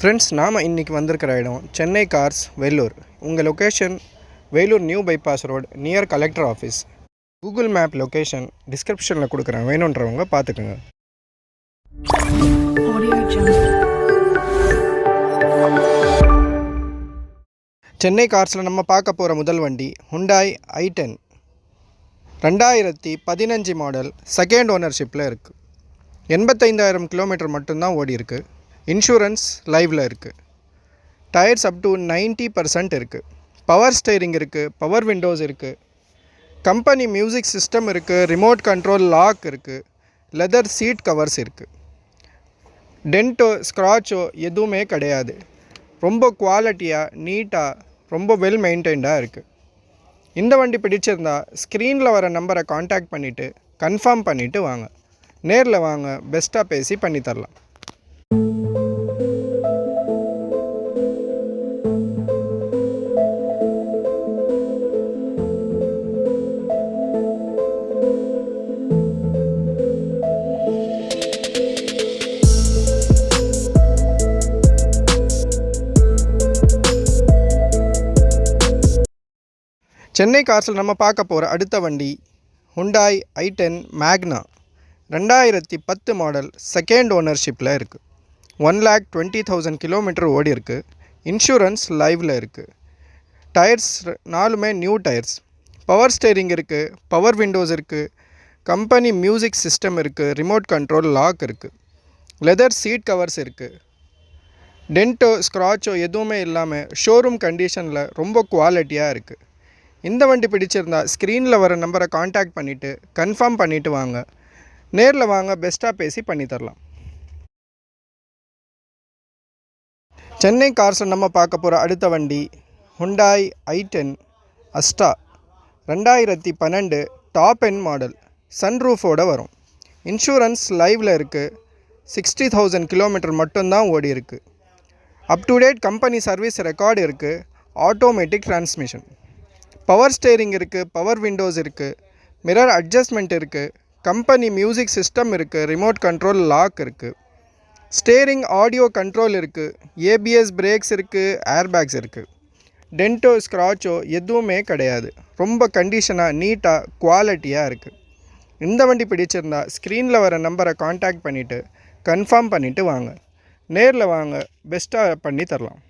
Friends நாம் இன்றைக்கி வந்திருக்கிற இடம் சென்னை கார்ஸ் வேலூர் உங்கள் location Vellore new bypass road near collector office Google map location டிஸ்கிரிப்ஷனில் கொடுக்குறேன். வேணுன்றவங்க பார்த்துக்குங்க. சென்னை கார்ஸில் நம்ம பார்க்க போகிற முதல் வண்டி ஹுண்டாய் ஐ டென் ரெண்டாயிரத்தி பதினஞ்சு மாடல் செகண்ட் ஓனர்ஷிப்பில் இருக்குது எண்பத்தைந்தாயிரம் கிலோமீட்டர் மட்டும்தான் ஓடி இருக்கு இன்சூரன்ஸ் லைவில் இருக்குது tyres up to ninety percent இருக்குது பவர் ஸ்டேரிங் இருக்குது பவர் விண்டோஸ் இருக்குது கம்பெனி மியூசிக் சிஸ்டம் இருக்குது ரிமோட் கண்ட்ரோல் லாக் இருக்குது லெதர் சீட் கவர்ஸ் இருக்குது டென்ட்டோ ஸ்க்ராச்சோ எதுவுமே கிடையாது. ரொம்ப குவாலிட்டியாக நீட்டாக ரொம்ப வெல் மெயின்டைன்டாக இருக்குது இந்த வண்டி பிடிச்சிருந்தா ஸ்க்ரீனில் வர நம்பரை காண்டாக்ட் பண்ணிவிட்டு கன்ஃபார்ம் பண்ணிவிட்டு வாங்க. நேரில் வாங்க பெஸ்ட்டாக பேசி பண்ணித்தரலாம். சென்னை கார்ஸில் நம்ம பார்க்க போகிற அடுத்த வண்டி ஹுண்டாய் ஐ டென் மேக்னா ரெண்டாயிரத்தி பத்து மாடல் செகண்ட் ஓனர்ஷிப்பில் இருக்குது one lakh twenty thousand kilometre ஓடி இருக்குது இன்சூரன்ஸ் லைவில் இருக்குது டயர்ஸ் நாலுமே நியூ டயர்ஸ் பவர் ஸ்டேரிங் இருக்குது பவர் விண்டோஸ் இருக்குது கம்பெனி மியூசிக் சிஸ்டம் இருக்குது ரிமோட் கண்ட்ரோல் லாக் இருக்குது லெதர் சீட் கவர்ஸ் இருக்குது டென்ட்டோ ஸ்க்ராச்சோ எதுவுமே இல்லாமல் ஷோரூம் கண்டிஷனில் ரொம்ப குவாலிட்டியாக இருக்குது இந்த வண்டி பிடிச்சிருந்தா ஸ்க்ரீனில் வர நம்பரை காண்டாக்ட் பண்ணிவிட்டு கன்ஃபார்ம் பண்ணிவிட்டு வாங்க. நேரில் வாங்க பெஸ்ட்டாக பேசி பண்ணித்தரலாம் சென்னை கார்ஸில் நம்ம பார்க்க போகிற அடுத்த வண்டி ஹுண்டாய் ஐ டென் அஸ்டா ரெண்டாயிரத்தி பன்னெண்டு டாப் என் மாடல் சன்ரூஃபோட வரும். இன்சூரன்ஸ் லைவில் இருக்குது சிக்ஸ்டி தௌசண்ட் கிலோமீட்டர் மட்டும்தான் ஓடி இருக்குது up to date company service record இருக்குது ஆட்டோமேட்டிக் டிரான்ஸ்மிஷன் பவர் ஸ்டேரிங் இருக்குது பவர் விண்டோஸ் இருக்குது மிரர் அட்ஜஸ்ட்மெண்ட் இருக்குது கம்பெனி மியூசிக் சிஸ்டம் இருக்குது ரிமோட் கண்ட்ரோல் லாக் இருக்குது ஸ்டேரிங் ஆடியோ கண்ட்ரோல் இருக்குது ஏபிஎஸ் பிரேக்ஸ் இருக்குது ஏர்பேக்ஸ் இருக்குது டென்ட்டோ ஸ்க்ராச்சோ எதுவுமே கிடையாது. ரொம்ப கண்டிஷனாக நீட்டாக குவாலிட்டியாக இருக்குது இந்த வண்டி பிடிச்சிருந்தா ஸ்க்ரீனில் வர நம்பரை காண்டாக்ட் பண்ணிவிட்டு கன்ஃபார்ம் பண்ணிவிட்டு வாங்க. நேரில் வாங்க பெஸ்ட்டாக பண்ணி தரலாம்.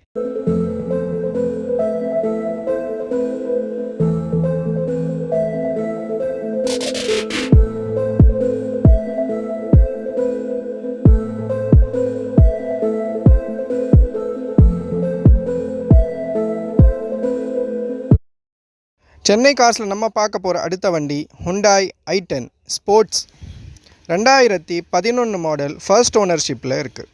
சென்னை காசில் நம்ம பார்க்க போகிற அடுத்த வண்டி ஹுண்டாய் ஐ டென் ஸ்போர்ட்ஸ் ரெண்டாயிரத்தி பதினொன்று மாடல் ஃபர்ஸ்ட் ஓனர்ஷிப்பில் இருக்குது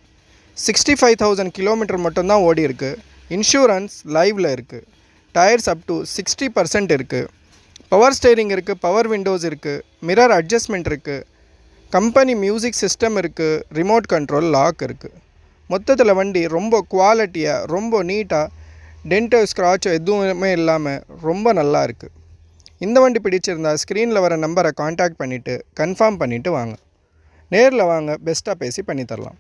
சிக்ஸ்டி ஃபைவ் தௌசண்ட் கிலோமீட்டர் மட்டும்தான் ஓடி இருக்குது இன்சூரன்ஸ் லைவில் இருக்குது tyres up to sixty percent இருக்குது பவர் ஸ்டேரிங் இருக்குது பவர் விண்டோஸ் இருக்குது மிரர் அட்ஜஸ்ட்மெண்ட் இருக்குது கம்பெனி மியூசிக் சிஸ்டம் இருக்குது ரிமோட் கண்ட்ரோல் லாக் இருக்குது மொத்தத்தில் வண்டி ரொம்ப குவாலிட்டியாக ரொம்ப நீட்டாக டென்ட்டோ ஸ்க்ராச்சோ எதுவுமே இல்லாமல் ரொம்ப நல்லா இருக்குது இந்த வண்டி பிடிச்சிருந்தா ஸ்க்ரீனில் வர நம்பரை காண்டாக்ட் பண்ணிவிட்டு கன்ஃபார்ம் பண்ணிவிட்டு வாங்க. நேரில் வாங்க பெஸ்ட்டாக பேசி பண்ணித்தரலாம்.